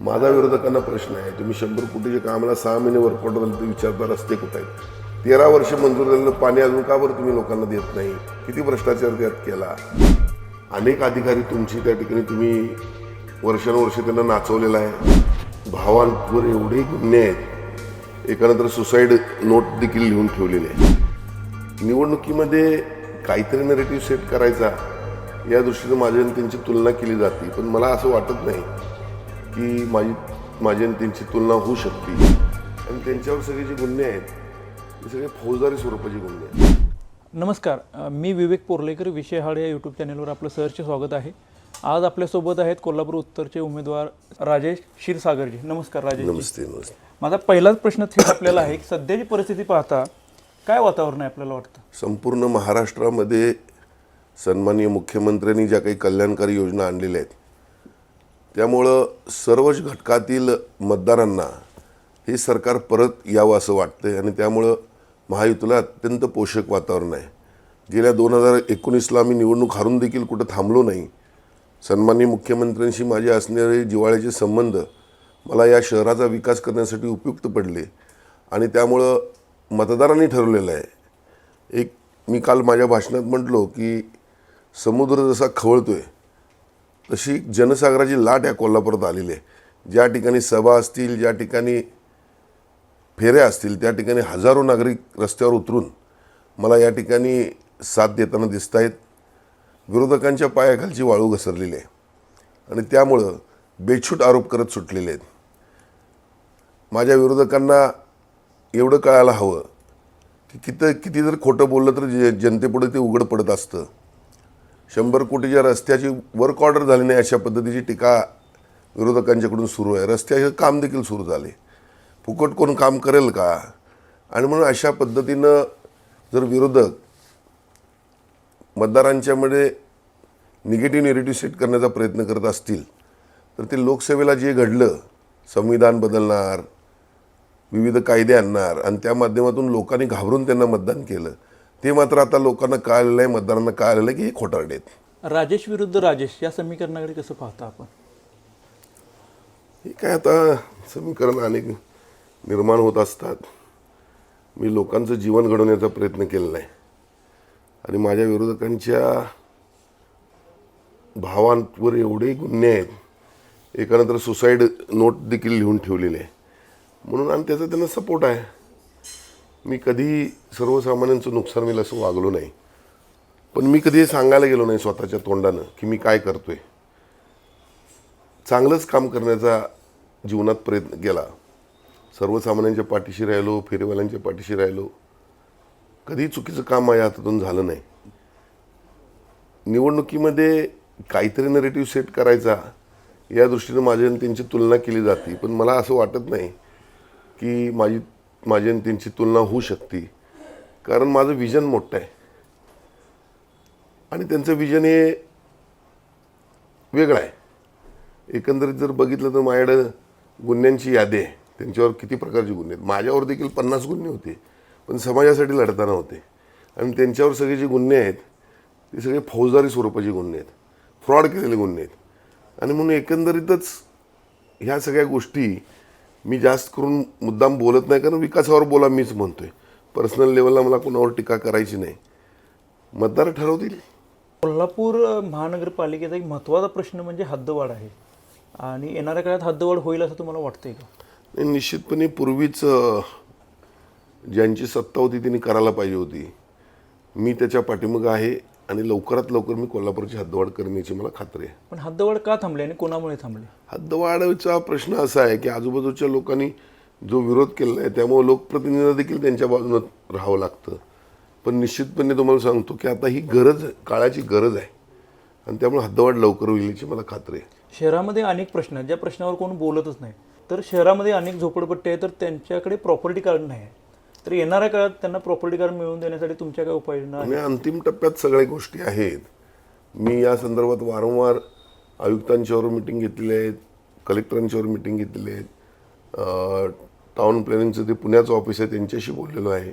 माझा विरोधकांना प्रश्न आहे. तुम्ही शंभर कोटीच्या कामाला सहा महिने वर्कआउट झाले तर विचारता रस्ते कुठे आहेत? तेरा वर्ष मंजूर झालेलं पाणी अजून का बरं तुम्ही लोकांना देत नाही? किती भ्रष्टाचार त्यात केला? अनेक अधिकारी तुमची त्या ठिकाणी तुम्ही वर्षानुवर्ष त्यांना नाचवलेला आहे. भावांवर एवढे गुन्हे आहेत. एकानंतर सुसाईड नोट देखील लिहून ठेवलेले आहे निवडणुकीमध्ये काहीतरी नरेटिव्ह सेट करायचा. या दृष्टीने माझ्या त्यांची तुलना केली जाते. पण मला असं वाटत नाही. की माझी माझी आणि त्यांची तुलना होऊ शकते. आणि त्यांच्यावर सगळे जे गुन्हे आहेत ते सगळे फौजदारी स्वरूपाचे गुन्हे आहेत. नमस्कार. मी विवेक पोर्लेकर विषय हाड या यूट्यूब चॅनलवर आपलं सहर्ष स्वागत आहे. आज आपल्यासोबत आहेत कोल्हापूर उत्तरचे उमेदवार राजेश क्षीरसागरजी. नमस्कार राजेश नमस्ते नमस्ते. माझा पहिलाच प्रश्न थेट आपल्याला आहे की सध्याची परिस्थिती पाहता काय वातावरण आहे आपल्याला वाटतं? संपूर्ण महाराष्ट्रामध्ये सन्माननीय मुख्यमंत्र्यांनी ज्या काही कल्याणकारी योजना आणलेल्या आहेत त्यामुळं सर्वच घटकातील मतदारांना हे सरकार परत यावं असं वाटतंय आणि त्यामुळं महायुतीला अत्यंत पोषक वातावरण आहे. गेल्या दोन हजार एकोणीसला आम्ही निवडणूक हारून देखील कुठं थांबलो नाही. सन्माननीय मुख्यमंत्र्यांशी माझे असणारे जिव्हाळ्याचे संबंध मला या शहराचा विकास करण्यासाठी उपयुक्त पडले आणि त्यामुळं मतदारांनी ठरवलेलं आहे. एक मी काल माझ्या भाषणात म्हटलो की समुद्र जसा खवळतो आहे तशी जनसागराची लाट या कोल्हापुरात आलेली आहे. ज्या ठिकाणी सभा असतील ज्या ठिकाणी फेऱ्या असतील त्या ठिकाणी हजारो नागरिक रस्त्यावर उतरून मला या ठिकाणी साथ देताना दिसत आहेत विरोधकांच्या पायाखालची वाळू घसरलेली आहे. आणि त्यामुळं बेछूट आरोप करत सुटलेले आहेत. माझ्या विरोधकांना एवढं कळायला हवं की किती किती जर खोटं बोललं तर जे जनतेपुढे ते उघड पडत असतं. शंभर कोटीच्या रस्त्याची वर्क ऑर्डर झाली नाही अशा पद्धतीची टीका विरोधकांच्याकडून सुरू आहे. रस्त्याचे काम देखील सुरू झाले. फुकट कोण काम करेल का? आणि म्हणून अशा पद्धतीनं जर विरोधक मतदारांच्यामध्ये निगेटिव्ह नेरेटिव्ह सेट करण्याचा प्रयत्न करत असतील तर ते लोकसेवेला जे घडलं संविधान बदलणार विविध कायदे आणणार आणि त्या माध्यमातून लोकांनी घाबरून त्यांना मतदान केलं ते मात्र आता लोकांना कळालेलं आहे मतदारांना कळालेलं आहे की हे खोटारडे आहेत. राजेश विरुद्ध राजेश या समीकरणाकडे कसं पाहता आपण? हे काय आता समीकरण अनेक निर्माण होत असतात. मी लोकांचं जीवन घडवण्याचा प्रयत्न केलेला आहे. आणि माझ्या विरोधकांच्या भावांवर एवढे गुन्हे आहेत. एकानंतर सुसाईड नोट देखील लिहून ठेवलेले आहे. म्हणून आणि त्याचा त्यांना सपोर्ट आहे. मी कधी सर्वसामान्यांचं नुकसान होईल असं वागलो नाही. पण मी कधी सांगायला गेलो नाही स्वतःच्या तोंडानं की मी काय करतोय. चांगलंच काम करण्याचा जीवनात प्रयत्न केला. सर्वसामान्यांच्या पाठीशी राहिलो फेरीवाल्यांच्या पाठीशी राहिलो. कधी चुकीचं काम माझ्या हातातून झालं नाही. निवडणुकीमध्ये काहीतरी नरेटिव्ह सेट करायचा या दृष्टीने माझ्या त्यांची तुलना केली जाते. पण मला असं वाटत नाही की माझी माझी आणि त्यांची तुलना होऊ शकते. कारण माझं विजन मोठं आहे. आणि त्यांचं विजन हे वेगळं आहे. एकंदरीत जर बघितलं तर माझ्याकडं गुन्ह्यांची यादी आहे. त्यांच्यावर किती प्रकारचे गुन्हे आहेत. माझ्यावर देखील पन्नास गुन्हे होते. पण समाजासाठी लढताना होते. आणि त्यांच्यावर सगळे जे गुन्हे आहेत ते सगळे फौजदारी स्वरूपाचे गुन्हे आहेत. फ्रॉड केलेले गुन्हे आहेत. आणि म्हणून एकंदरीतच ह्या सगळ्या गोष्टी मी जास्त करून मुद्दाम बोलत नाही कारण विकासावर बोला मीच म्हणतोय. पर्सनल लेवलला मला कोणावर टीका करायची नाही. मतदार ठरवतील. कोल्हापूर महानगरपालिकेचा एक महत्त्वाचा प्रश्न म्हणजे हद्दवाढ आहे. आणि येणाऱ्या काळात हद्दवाढ होईल असं तुम्हाला वाटतंय का? नाही, निश्चितपणे पूर्वीच ज्यांची सत्ता होती त्यांनी करायला पाहिजे होती. मी त्याच्या पाठीमागं आहे. आणि लवकरात लवकर मी कोल्हापूरची हद्दवाढ करण्याची मला खात्री आहे. पण हद्दवाढ का थांबली आणि कोणामुळे थांबली? हद्दवाढीचा प्रश्न असा आहे की आजूबाजूच्या लोकांनी जो विरोध केलेला आहे त्यामुळे लोकप्रतिनिधींना देखील त्यांच्या बाजूनं राहावं लागतं. पण निश्चितपणे तुम्हाला सांगतो की आता ही गरज काळाची गरज आहे. आणि त्यामुळे हद्दवाढ लवकर होईल याची मला खात्री आहे. शहरामध्ये अनेक प्रश्न आहेत ज्या प्रश्नावर कोण बोलतच नाही. तर शहरामध्ये अनेक झोपडपट्टी आहे तर त्यांच्याकडे प्रॉपर्टी कार्ड नाही आहे. तर येणाऱ्या काळात त्यांना प्रॉपर्टी कार्ड मिळवून देण्यासाठी तुमच्या काय उपाययोजना आहेत? आणि अंतिम टप्प्यात सगळ्या गोष्टी आहेत. मी या संदर्भात वारंवार आयुक्तांच्यावर मिटिंग घेतलेली आहेत कलेक्टरांच्यावर मिटिंग घेतलेली आहेत. अं, टाउन प्लॅनिंगचं जे पुण्याचं ऑफिस आहे त्यांच्याशी बोललेलो आहे.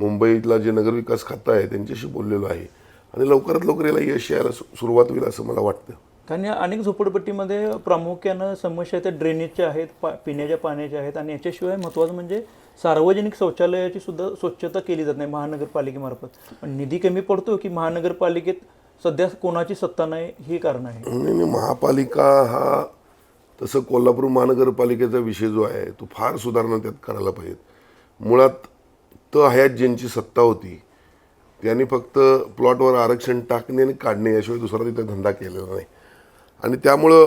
मुंबईतला जे नगरविकास खातं आहे त्यांच्याशी बोललेलो आहे. आणि लवकरात लवकर याला यश यायला सु- सुरुवात होईल असं मला वाटतं. कारण या अनेक झोपडपट्टीमध्ये प्रामुख्यानं समस्या त्या ड्रेनेजच्या आहेत पा पिण्याच्या पाण्याच्या आहेत आणि याच्याशिवाय महत्त्वाचं म्हणजे सार्वजनिक शौचालयाची सुद्धा स्वच्छता केली जात नाही महानगरपालिकेमार्फत. पण निधी कमी पडतो की महानगरपालिकेत सध्या कोणाची सत्ता नाही हे कारण आहे? नाही नाही महापालिका हा तसं कोल्हापूर महानगरपालिकेचा विषय जो आहे तो फार सुधारणा त्यात करायला पाहिजेत. मुळात त हयात ज्यांची सत्ता होती त्यांनी फक्त प्लॉटवर आरक्षण टाकणे आणि काढणे याशिवाय दुसरा तिथे धंदा केलेला नाही. आणि त्यामुळं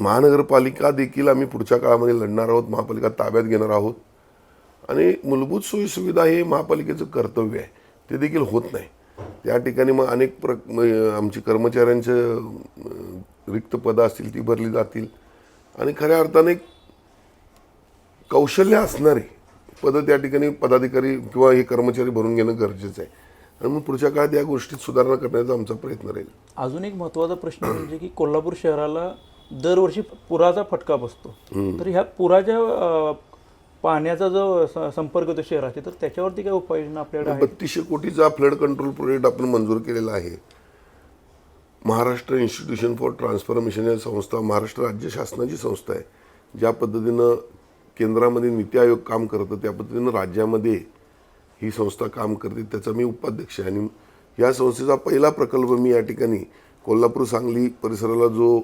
महानगरपालिका देखील आम्ही पुढच्या काळामध्ये लढणार आहोत महापालिका ताब्यात घेणार आहोत. आणि मूलभूत सोयीसुविधा हे महापालिकेचं कर्तव्य आहे. ते देखील होत नाही. त्या ठिकाणी मग अनेक प्र आमची कर्मचाऱ्यांचे रिक्त पदं असतील ती भरली जातील. आणि खऱ्या अर्थाने कौशल्य असणारी पदं त्या ठिकाणी पदाधिकारी किंवा हे कर्मचारी भरून घेणं गरजेचं आहे. आणि मग पुढच्या काळात या गोष्टीत सुधारणा करण्याचा आमचा प्रयत्न राहील. अजून एक महत्त्वाचा प्रश्न म्हणजे की कोल्हापूर शहराला दरवर्षी पुराचा फटका बसतो. तर ह्या पुराच्या पाण्याचा जो संपर्क होतो शहराचे तर त्याच्यावरती काय उपाययोजना आपल्याकडे आहे बत्तीसशे कोटीचा फ्लड कंट्रोल प्रोजेक्ट आपण मंजूर केलेला आहे. महाराष्ट्र इन्स्टिट्यूशन फॉर ट्रान्सफॉर्मेशन या संस्था महाराष्ट्र राज्य शासनाची संस्था आहे. ज्या पद्धतीनं केंद्रामध्ये नीती आयोग काम करतं त्या पद्धतीनं राज्यामध्ये ही संस्था काम करते त्याचा मी उपाध्यक्ष आहे. आणि या संस्थेचा पहिला प्रकल्प मी या ठिकाणी कोल्हापूर सांगली परिसराला जो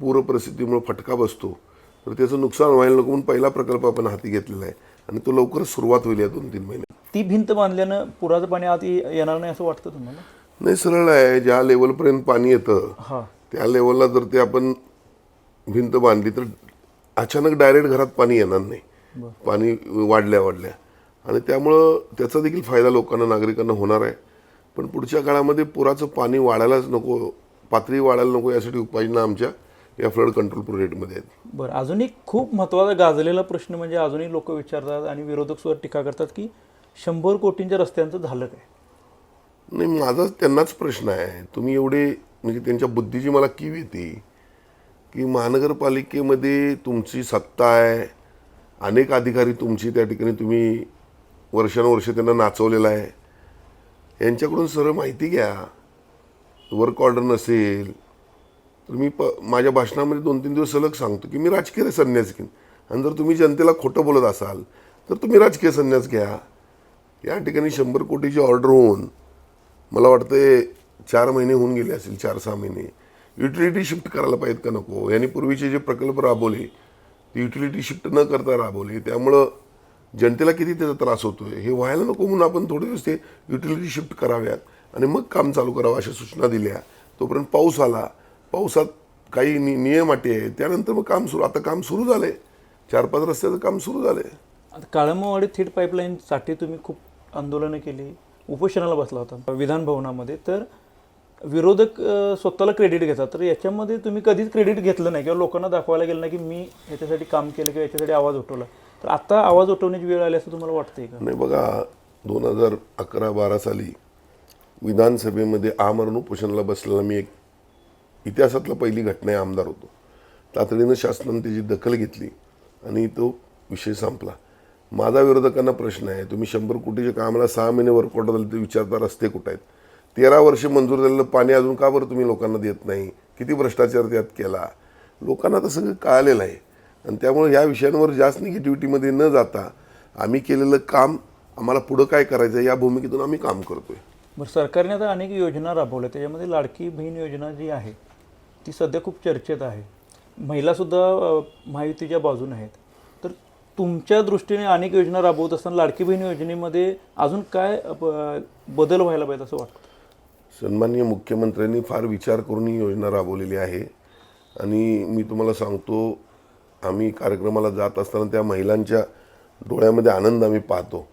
पूर परिस्थितीमुळे फटका बसतो तर त्याचं नुकसान व्हायला नको म्हणून पहिला प्रकल्प आपण हाती घेतलेला आहे. आणि तो लवकरच सुरुवात होईल या दोन तीन महिन्यात. ती भिंत बांधल्यानं पुराचं पाणी आत येणार नाही असं वाटतं तुम्हाला? नाही सरळ आहे. ज्या लेवलपर्यंत पाणी येतं त्या लेवलला जर ते आपण भिंत बांधली तर अचानक डायरेक्ट घरात पाणी येणार नाही. पाणी वाढल्या वाढल्या. आणि त्यामुळं त्याचा देखील फायदा लोकांना नागरिकांना होणार आहे. पण पुढच्या काळामध्ये पुराचं पाणी वाढायलाच नको पातळी वाढायला नको यासाठी उपाययोजना आमच्या या फ्लड कंट्रोल प्रोजेक्टमध्ये आहेत. बरं अजून एक खूप महत्त्वाचा गाजलेला प्रश्न म्हणजे अजूनही लोक विचारतात आणि विरोधक सुद्धा टीका करतात की शंभर कोटींच्या रस्त्यांचं झालं काय? नाही माझा त्यांनाच प्रश्न आहे. तुम्ही एवढे म्हणजे त्यांच्या बुद्धीची मला कीव येते की महानगरपालिकेमध्ये तुमची सत्ता आहे अनेक अधिकारी तुमची त्या ठिकाणी तुम्ही वर्षानुवर्ष त्यांना नाचवलेलं आहे. यांच्याकडून सरळ माहिती घ्या. वर्क ऑर्डर नसेल तर मी प माझ्या भाषणामध्ये दोन तीन दिवस सलग सांगतो की मी राजकीय संन्यास घेईन. आणि जर तुम्ही जनतेला खोटं बोलत असाल तर तुम्ही राजकीय संन्यास घ्या. या ठिकाणी शंभर कोटीची ऑर्डर होऊन मला वाटतं चार महिने होऊन गेले असतील चार सहा महिने. युटिलिटी शिफ्ट करायला पाहिजेत का नको? यांनी पूर्वीचे जे प्रकल्प राबवले ते युटिलिटी शिफ्ट न करता राबवले. त्यामुळं जनतेला किती त्याचा त्रास होतो आहे हे व्हायला नको म्हणून आपण थोडे दिवस ते युटिलिटी शिफ्ट कराव्यात आणि मग काम चालू करावं अशा सूचना दिल्या. तोपर्यंत पाऊस आला. पावसात काही नि नियम अटी आहे त्यानंतर मग काम सुरू आता काम सुरू झालंय. चार पाच रस्त्याचं काम सुरू झालंय. आता काळंबवाडी थेट पाईपलाईनसाठी तुम्ही खूप आंदोलनं केली. उपोषणाला बसला होता विधान भवनामध्ये. तर विरोधक स्वतःला क्रेडिट घेतात. तर याच्यामध्ये तुम्ही कधीच क्रेडिट घेतलं नाही किंवा लोकांना दाखवायला गेलं नाही की मी याच्यासाठी काम केलं किंवा याच्यासाठी आवाज उठवला. तर आता आवाज उठवण्याची वेळ आली असं तुम्हाला वाटतंय का? नाही बघा दोन हजार अकरा बारा साली विधानसभेमध्ये आमरण उपोषणाला बसलेला मी एक इतिहासातला पहिली घटना आहे आमदार होतो. तातडीनं शासनानं त्याची दखल घेतली आणि तो विषय संपला. माझा विरोधकांना प्रश्न आहे तुम्ही शंभर कोटीच्या कामाला सहा महिने वर्क झाले ते विचारता रस्ते कुठं आहेत? तेरा वर्ष मंजूर झालेलं पाणी अजून का बरं तुम्ही लोकांना देत नाही? किती भ्रष्टाचार त्यात केला? लोकांना तसं सगळं कळालेलं आहे आणि त्यामुळे या विषयांवर जास्त निगेटिव्हिटीमध्ये न जाता आम्ही केलेलं काम आम्हाला पुढं काय करायचं आहे या भूमिकेतून आम्ही काम करतोय. बरं सरकारने आता अनेक योजना राबवल्या. त्याच्यामध्ये लाडकी बहीण योजना जी आहे ती सध्या खूप चर्चेत आहे. महिलासुद्धा महायुतीच्या बाजून आहेत. तर तुमच्या दृष्टीने अनेक योजना राबवत असताना लाडकी बहीण योजनेमध्ये अजून काय ब- बदल व्हायला पाहिजे असं वाटतं? सन्माननीय मुख्यमंत्र्यांनी फार विचार करून ही योजना राबवलेली आहे. आणि मी तुम्हाला सांगतो आम्ही कार्यक्रमाला जात असताना त्या महिलांच्या डोळ्यामध्ये आनंद आम्ही पाहतो.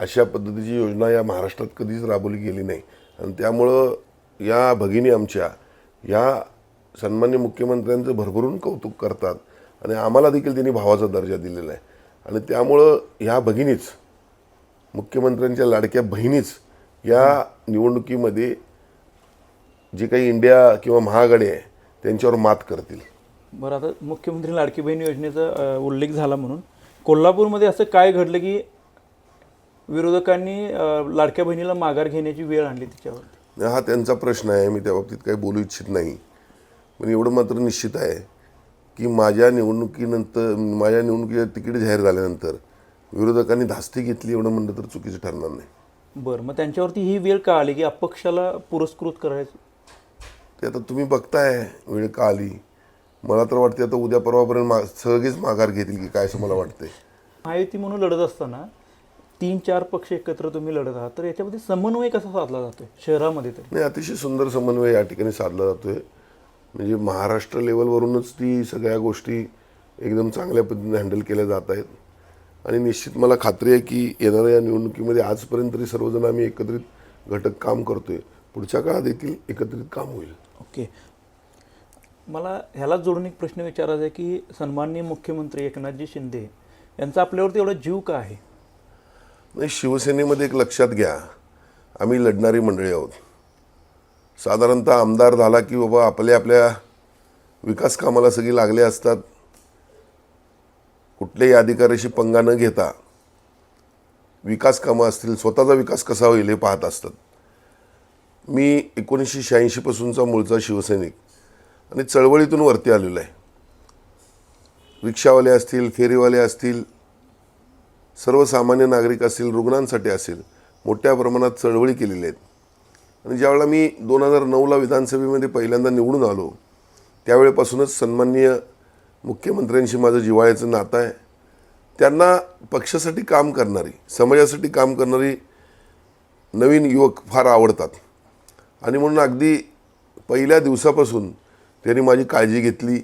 अशा पद्धतीची योजना या महाराष्ट्रात कधीच राबवली गेली नाही. आणि त्यामुळं या भगिनी आमच्या या सन्मान्य मुख्यमंत्र्यांचं भरभरून कौतुक करतात. आणि आम्हाला देखील त्यांनी भावाचा दर्जा दिलेला आहे. आणि त्यामुळं ह्या भगिनीच मुख्यमंत्र्यांच्या लाडक्या बहिणीच या निवडणुकीमध्ये जे काही इंडिया किंवा महाआघाडी आहे त्यांच्यावर मात करतील. बरं आता मुख्यमंत्री लाडकी बहीण योजनेचा उल्लेख झाला म्हणून. कोल्हापूरमध्ये असं काय घडलं की विरोधकांनी लाडक्या बहिणीला माघार घेण्याची वेळ आणली तिच्यावर हा त्यांचा प्रश्न आहे मी त्या बाबतीत काही बोलू इच्छित नाही. पण एवढं मात्र निश्चित आहे की माझ्या निवडणुकीनंतर माझ्या निवडणुकीचं तिकीट जाहीर झाल्यानंतर विरोधकांनी धास्ती घेतली एवढं म्हणलं तर चुकीचं ठरणार नाही. बरं मग त्यांच्यावरती ही वेळ का आली की अपक्षाला पुरस्कृत करायचं? ते आता तुम्ही बघताय वेळ का आली मला तर वाटते आता उद्या परवापर्यंत मा सहजच माघार घेतील की काय असं मला वाटतंय. महायुती म्हणून लढत असताना तीन चार पक्ष एकत्र तुम्ही लढत आहात तर याच्यामध्ये समन्वय कसा साधला जातोय? शहरामध्ये तरी. नाही अतिशय सुंदर समन्वय या ठिकाणी साधला जातोय. म्हणजे महाराष्ट्र लेवलवरूनच ती सगळ्या गोष्टी एकदम चांगल्या पद्धतीने हँडल केल्या जात आहेत. आणि निश्चित मला खात्री आहे की येणाऱ्या या निवडणुकीमध्ये आजपर्यंत तरी सर्वजण आम्ही एकत्रित घटक काम करतोय. पुढच्या काळात देखील एकत्रित काम होईल. ओके. मला ह्यालाच जोडून एक प्रश्न विचारायचा आहे की सन्माननीय मुख्यमंत्री एकनाथजी शिंदे यांचा आपल्यावरती एवढा जीव का आहे? नाही शिवसेनेमध्ये एक लक्षात घ्या. आम्ही लढणारी मंडळी आहोत. साधारणतः आमदार झाला की बाबा आपल्या आपल्या विकास कामाला सगळी लागले असतात. कुठल्याही अधिकाऱ्याशी पंगा न घेता विकास कामं असतील स्वतःचा विकास कसा होईल हे पाहत असतात. मी एकोणीसशे शहाऐंशीपासूनचा मूळचा शिवसैनिक. आणि चळवळीतून वरती आलेलो आहे. रिक्षावाले असतील फेरीवाले असतील सर्वसामान्य नागरिक असतील रुग्णांसाठी असेल मोठ्या प्रमाणात चळवळी केलेल्या आहेत. आणि ज्यावेळेला मी दोन हजार नऊला विधानसभेमध्ये पहिल्यांदा निवडून आलो त्यावेळेपासूनच सन्माननीय मुख्यमंत्र्यांशी माझं जिव्हाळ्याचं नातं आहे. त्यांना पक्षासाठी काम करणारी समाजासाठी काम करणारी नवीन युवक फार आवडतात. आणि म्हणून अगदी पहिल्या दिवसापासून त्यांनी माझी काळजी घेतली.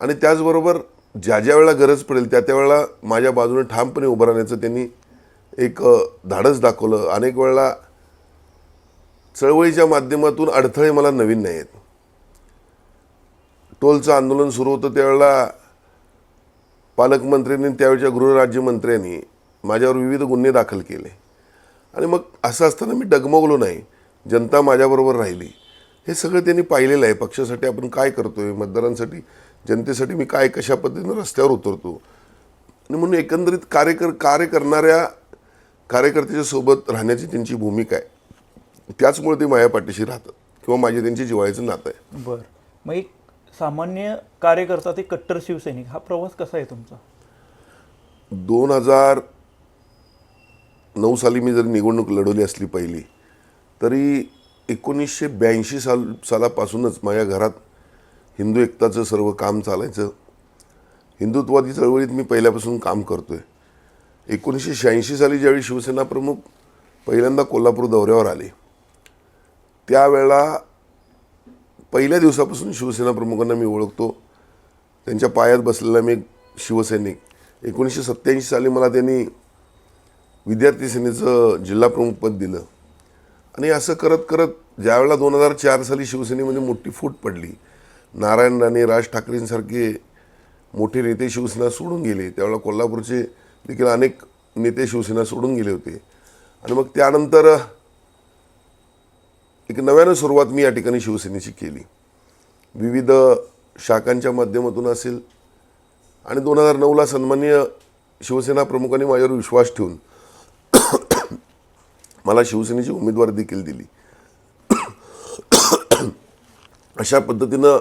आणि त्याचबरोबर ज्या ज्या वेळेला गरज पडेल त्या त्यावेळेला माझ्या बाजूने ठामपणे उभं राहण्याचं त्यांनी एक धाडस दाखवलं. अनेक वेळेला चळवळीच्या माध्यमातून अडथळे मला नवीन नाही आहेत. टोलचं आंदोलन सुरू होतं त्यावेळेला पालकमंत्र्यांनी त्यावेळच्या गृहराज्यमंत्र्यांनी माझ्यावर विविध गुन्हे दाखल केले. आणि मग असं असताना मी डगमगलो नाही. जनता माझ्याबरोबर राहिली. हे सगळं त्यांनी पाहिलेलं आहे. पक्षासाठी आपण काय करतोय? मतदारांसाठी जनतेसाठी मी काय कशा पद्धतीनं रस्त्यावर उतरतो? आणि म्हणून एकंदरीत कार्य कर कार्य करणाऱ्या कार्यकर्त्याच्या सोबत राहण्याची त्यांची भूमिका आहे. त्याचमुळे ते माझ्या पाठीशी राहतात किंवा माझे त्यांची जिव्हाळ्याचं नातं आहे. बरं. मग एक सामान्य कार्यकर्ता ते कट्टर शिवसैनिक हा प्रवास कसा आहे तुमचा? दोन हजार नऊ साली मी जरी निवडणूक लढवली असली पहिली तरी एकोणीसशे ब्याऐंशी साल सालापासूनच माझ्या घरात हिंदू एकताचं सर्व काम चालायचं. हिंदुत्वादी चळवळीत मी पहिल्यापासून काम करतो आहे एकोणीसशे शहाऐंशी साली ज्यावेळी शिवसेना प्रमुख पहिल्यांदा कोल्हापूर दौऱ्यावर आले त्यावेळेला पहिल्या दिवसापासून शिवसेना प्रमुखांना मी ओळखतो. त्यांच्या पायात बसलेला मी एक शिवसैनिक. एकोणीसशे सत्त्याऐंशी साली मला त्यांनी विद्यार्थी सेनेचं जिल्हा प्रमुखपद दिलं. आणि असं करत करत ज्यावेळेला दोन हजार चार साली शिवसेनेमध्ये मोठी फूट पडली नारायण राणे राज ठाकरेंसारखे मोठे नेते शिवसेना सोडून गेले. त्यावेळेला कोल्हापूरचे देखील अनेक नेते शिवसेना सोडून गेले होते. आणि मग त्यानंतर एक नव्यानं सुरुवात मी या ठिकाणी शिवसेनेची केली. विविध शाखांच्या माध्यमातून असेल आणि दोन हजार नऊला सन्माननीय शिवसेना प्रमुखांनी माझ्यावर विश्वास ठेवून मला शिवसेनेची उमेदवारी देखील दिली. अशा पद्धतीनं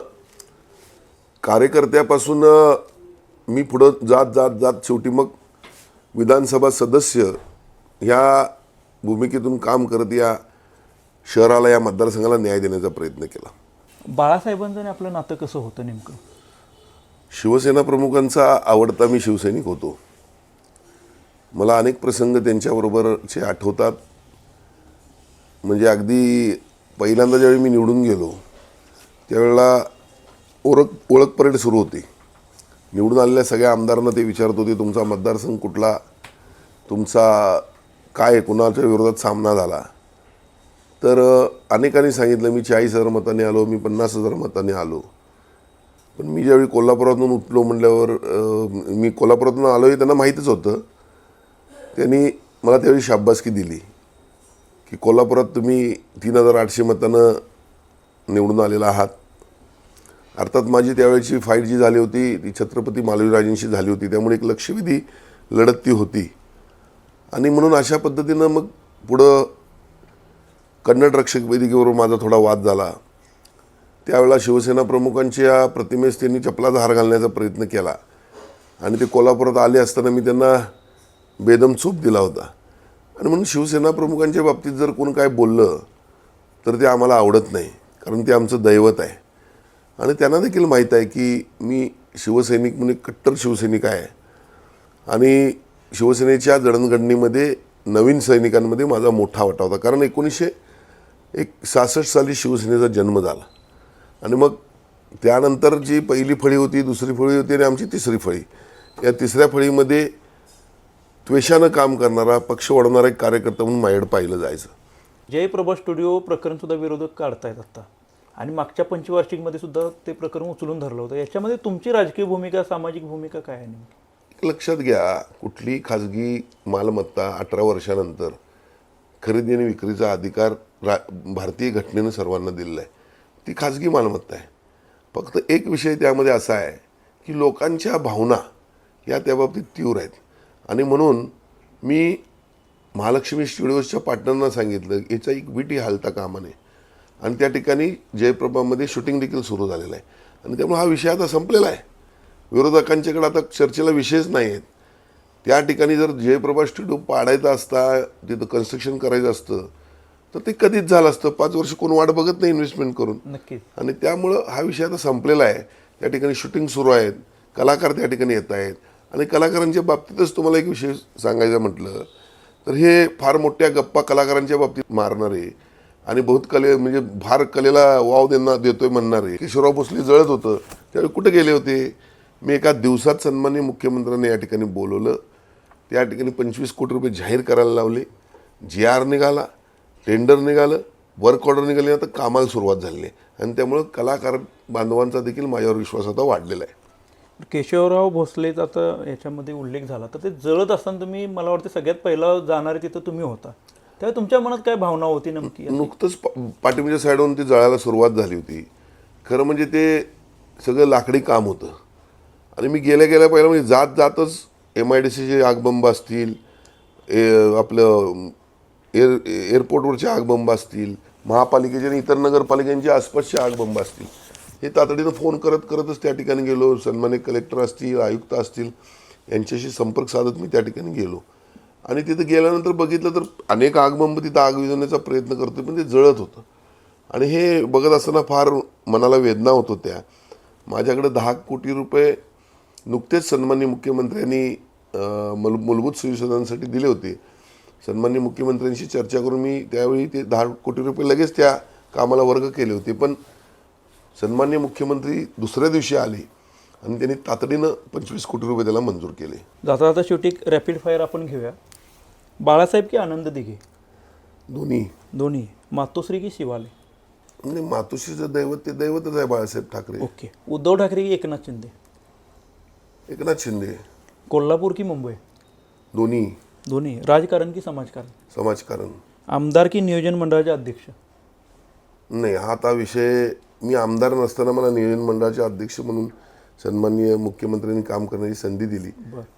कार्यकर्त्यापासून मी पुढं जात जात जात शेवटी मग विधानसभा सदस्य ह्या भूमिकेतून काम करत या शहराला या मतदारसंघाला न्याय देण्याचा प्रयत्न केला. बाळासाहेबांचं आणि आपलं नातं कसं होतं नेमकं? शिवसेना प्रमुखांचा आवडता मी शिवसैनिक होतो. मला अनेक प्रसंग त्यांच्याबरोबरचे आठवतात. म्हणजे अगदी पहिल्यांदा ज्यावेळी मी निवडून गेलो त्यावेळेला ओळख ओळख परेड सुरू होती. निवडून आलेल्या सगळ्या आमदारांना ते विचारत होते तुमचा मतदारसंघ कुठला? तुमचा काय? कुणाच्या विरोधात सामना झाला? तर अनेकांनी सांगितलं मी चाळीस हजार मताने आलो मी पन्नास हजार मताने आलो. पण मी ज्यावेळी कोल्हापुरातून उठलो म्हटल्यावर मी कोल्हापुरातून आलो हे त्यांना माहीतच होतं. त्यांनी मला त्यावेळी शाब्बासकी दिली. की कोल्हापुरात तुम्ही तीन हजार आठशे मतानं निवडून आलेला आहात. अर्थात माझी त्यावेळेची फाईट जी झाली होती ती छत्रपती मालवीराजेंशी झाली होती. त्यामुळे एक लक्षवेधी लढत ती होती. आणि म्हणून अशा पद्धतीनं मग पुढं कन्नड रक्षक वेदिकेवर माझा थोडा वाद झाला. त्यावेळेला शिवसेना प्रमुखांच्या प्रतिमेस त्यांनी चपलाचा हार घालण्याचा प्रयत्न केला. आणि ते कोल्हापुरात आले असताना मी त्यांना बेदम चूप दिला होता. आणि म्हणून शिवसेना प्रमुखांच्या बाबतीत जर कोण काय बोललं तर ते आम्हाला आवडत नाही कारण ते आमचं दैवत आहे. आणि त्यांना देखील माहीत आहे की मी शिवसैनिक म्हणजे कट्टर शिवसैनिक आहे. आणि शिवसेनेच्या जडणघडणीमध्ये नवीन सैनिकांमध्ये माझा मोठा वाटा होता कारण एकोणीसशे एक सहासष्ट साली शिवसेनेचा जन्म झाला. आणि मग त्यानंतर जी पहिली फळी होती दुसरी फळी होती आणि आमची तिसरी फळी. या तिसऱ्या फळीमध्ये त्वेषानं काम करणारा पक्ष वाढवणारा एक कार्यकर्ता म्हणून माझ्याकडे पाहिलं जायचं. जयप्रभा स्टुडिओ प्रकरण सुद्धा विरोधक काढतायत आता. आणि मागच्या पंचवार्षिकमध्ये सुद्धा ते प्रकरण उचलून धरलं होतं. याच्यामध्ये तुमची राजकीय भूमिका सामाजिक भूमिका काय आहे नेमकी? लक्षात घ्या कुठली खाजगी मालमत्ता अठरा वर्षानंतर खरेदी आणि विक्रीचा अधिकार रा भारतीय घटनेनं सर्वांना दिलेला आहे. ती खाजगी मालमत्ता आहे. फक्त एक विषय त्यामध्ये असा आहे की लोकांच्या भावना या त्या बाबतीत तीव्र आहेत. आणि म्हणून मी महालक्ष्मी स्टुडिओजच्या पार्टनरना सांगितलं याचा एक विटी हालता कामा नये. आणि त्या ठिकाणी जयप्रभामध्ये शूटिंग देखील सुरू झालेलं आहे. आणि त्यामुळे हा विषय आता संपलेला आहे. विरोधकांच्याकडे आता चर्चेला विषयच नाही आहेत. त्या ठिकाणी जर जयप्रभा स्टुडिओ पाडायचा असता तिथं कन्स्ट्रक्शन करायचं असतं तर ते कधीच झालं असतं. पाच वर्ष कोण वाट बघत नाही इन्व्हेस्टमेंट करून. आणि त्यामुळं हा विषय आता संपलेला आहे. त्या ठिकाणी शूटिंग सुरू आहेत. कलाकार त्या ठिकाणी येत आहेत. आणि कलाकारांच्या बाबतीतच तुम्हाला एक विषय सांगायचं म्हटलं तर हे फार मोठ्या गप्पा कलाकारांच्या बाबतीत मारणारे आणि बहुत कले म्हणजे फार कलेला वाव देणार देतोय म्हणणारे. किशोरराव भोसले जळत होतं त्यावेळी कुठे गेले होते? मी एका दिवसात सन्माननीय मुख्यमंत्र्यांनी या ठिकाणी बोलवलं. त्या ठिकाणी पंचवीस कोटी रुपये जाहीर करायला लावले. जी आर निघाला टेंडर निघालं वर्क ऑर्डर निघाली आता कामाला सुरुवात झाली. आहे आणि त्यामुळं कलाकार बांधवांचा देखील माझ्यावर विश्वास आता वाढलेला आहे. केशवराव भोसलेचा आता याच्यामध्ये उल्लेख झाला. तर ते जळत असताना तुम्ही मला वाटते सगळ्यात पहिला जाणारे तिथं तुम्ही होता. तेव्हा तुमच्या मनात काय भावना होती नक्की नुकतंच पा- साईडवरून ती जळायला सुरुवात झाली होती. खरं म्हणजे ते सगळं लाकडी काम होतं. आणि मी गेल्या गेल्या पहिलं म्हणजे जात जातच एम आय डी सीचे आगबंब असतील ए आपलं एअर एअरपोर्टवरचे आगबंब असतील महापालिकेचे आणि इतर नगरपालिकांचे आसपासचे आगबंब असतील. हे तातडीनं फोन करत करतच त्या ठिकाणी गेलो. सन्मानित कलेक्टर असतील आयुक्त असतील यांच्याशी संपर्क साधत मी त्या ठिकाणी गेलो. आणि तिथं गेल्यानंतर बघितलं तर अनेक आगबंब तिथं आग विझवण्याचा प्रयत्न करतो पण ते जळत होतं. आणि हे बघत असताना फार मनाला वेदना होत होत्या. माझ्याकडे दहा कोटी रुपये नुकतेच सन्मान्य मुख्यमंत्र्यांनी मल मूल मूलभूत सुविधांसाठी दिले होते. सन्मान्य मुख्यमंत्र्यांशी चर्चा करून मी त्यावेळी ते दहा कोटी रुपये लगेच त्या कामाला वर्ग केले होते. पण सन्माननीय मुख्यमंत्री दुसऱ्या दिवशी आले आणि त्यांनी तातडीनं पंचवीस कोटी रुपये त्याला मंजूर केले. जाता जाता शेवटी एक रॅपिड फायर आपण घेऊया. बाळासाहेब की आनंद दिघे? दोन्ही. दोन्ही. मातोश्री की शिवाले? म्हणजे मातोश्रीचं दैवत ते दैवतच आहे बाळासाहेब ठाकरे. ओके. उद्धव ठाकरे की एकनाथ शिंदे? एकनाथ शिंदे. कोल्हापूर की मुंबई? दोन्ही. दोन्ही. राजकारण की समाजकारण? समाजकारण. आमदार की नियोजन मंडळाचे अध्यक्ष? नाही हा आता विषय मी आमदार नसताना मला नियोजन मंडळाचे अध्यक्ष म्हणून सन्माननीय मुख्यमंत्र्यांनी काम करण्याची संधी दिली.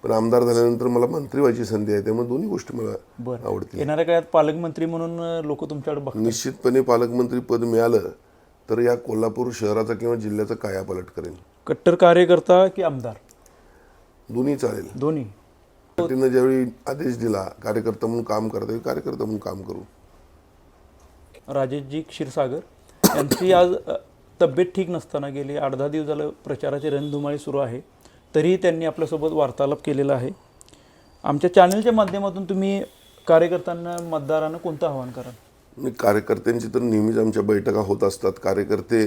पण आमदार झाल्यानंतर मला मंत्री व्हायची संधी आहे त्यामुळे दोन्ही गोष्टी मला आवडतील. येणाऱ्या काळात पालकमंत्री म्हणून लोक तुमच्याकडे निश्चितपणे पालकमंत्री पद मिळालं तर या कोल्हापूर शहराचा किंवा जिल्ह्याचा कायापालट करेन. कट्टर कार्यकर्ता की आमदार? दोन्ही चालेल. दोन्ही. पार्टीनं ज्यावेळी आदेश दिला कार्यकर्ता म्हणून काम करता कार्यकर्ता म्हणून काम करू. राजेशजी क्षीरसागर यांची आज तब्येत ठीक नसताना गेली आठ दहा दिवस झालं प्रचाराची रणधुमाळी सुरू आहे तरीही त्यांनी आपल्यासोबत वार्तालाप केलेला आहे. आमच्या चॅनलच्या माध्यमातून तुम्ही कार्यकर्त्यांना मतदारांना कोणतं आव्हान कराल? मी कार्यकर्त्यांची तर नेहमीच आमच्या बैठका होत असतात. कार्यकर्ते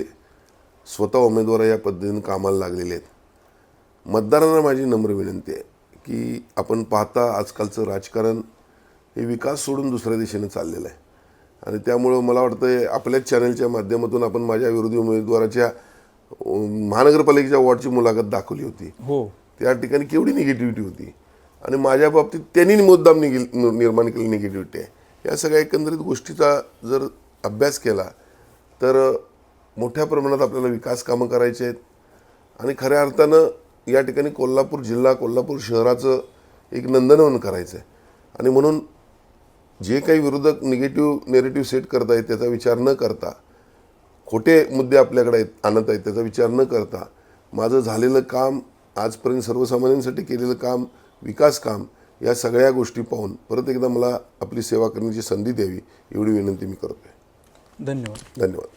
स्वतः उमेदवार या पद्धतीने कामाला लागलेले आहेत. मतदारांना माझी नम्र विनंती आहे की आपण पाहता आजकालचं राजकारण हे विकास सोडून दुसऱ्या दिशेने चाललेलं आहे. आणि त्यामुळं मला वाटतं आपल्याच चॅनलच्या माध्यमातून आपण माझ्या विरोधी उमेदवाराच्या महानगरपालिकेच्या वॉर्डची मुलाखत दाखवली होती. हो. त्या ठिकाणी केवढी निगेटिव्हिटी होती? आणि माझ्या बाबतीत त्यांनी मुद्दाम निगेल निर्माण केली निगेटिव्हिटी आहे या सगळ्या एकंदरीत गोष्टीचा जर अभ्यास केला तर मोठ्या प्रमाणात आपल्याला विकास कामं करायचे आहेत. आणि खऱ्या अर्थानं या ठिकाणी कोल्हापूर जिल्हा कोल्हापूर शहराचं एक नंदनवन करायचं आहे आणि म्हणून जे काही विरोधक निगेटिव्ह नेरेटिव्ह सेट करत आहेत त्याचा विचार न करता खोटे मुद्दे आपल्याकडे आहेत आणत आहेत त्याचा विचार न करता माझं झालेलं काम आजपर्यंत सर्वसामान्यांसाठी केलेलं काम विकास काम या सगळ्या गोष्टी पाहून परत एकदा मला आपली सेवा करण्याची संधी द्यावी एवढी विनंती मी करतोय. धन्यवाद. धन्यवाद.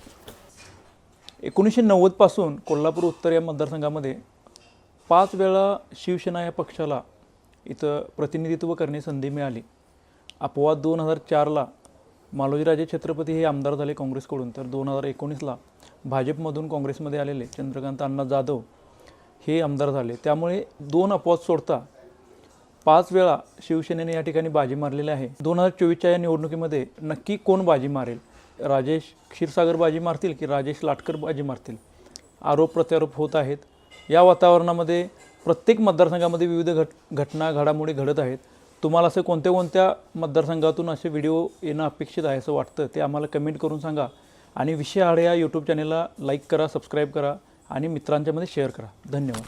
एकोणीसशे नव्वदपासून कोल्हापूर उत्तर या मतदारसंघामध्ये पाच वेळा शिवसेना या पक्षाला इथं प्रतिनिधित्व करण्याची संधी मिळाली. अपवाद दोन हजार चारला मालोजीराजे छत्रपती हे आमदार झाले काँग्रेसकडून. तर दोन हजार एकोणीसला भाजपमधून काँग्रेसमध्ये आलेले चंद्रकांत अण्णा जाधव हे आमदार झाले. त्यामुळे दोन अपवाद सोडता पाच वेळा शिवसेनेने या ठिकाणी बाजी मारलेली आहे. दोन हजार चोवीसच्या या निवडणुकीमध्ये नक्की कोण बाजी मारेल? राजेश क्षीरसागर बाजी मारतील की राजेश लाटकर बाजी मारतील? आरोप प्रत्यारोप होत आहेत. या वातावरणामध्ये प्रत्येक मतदारसंघामध्ये विविध घट घटना घडामोडी घडत आहेत. तुम्हाला असे कोणत्या कोणत्या मतदारसंघातून असे व्हिडिओ येणं अपेक्षित आहे असं वाटतं ते आम्हाला कमेंट करून सांगा. आणि विषय आड या यूट्यूब चॅनेलला लाईक करा सबस्क्राईब करा आणि मित्रांच्यामध्ये शेअर करा. धन्यवाद.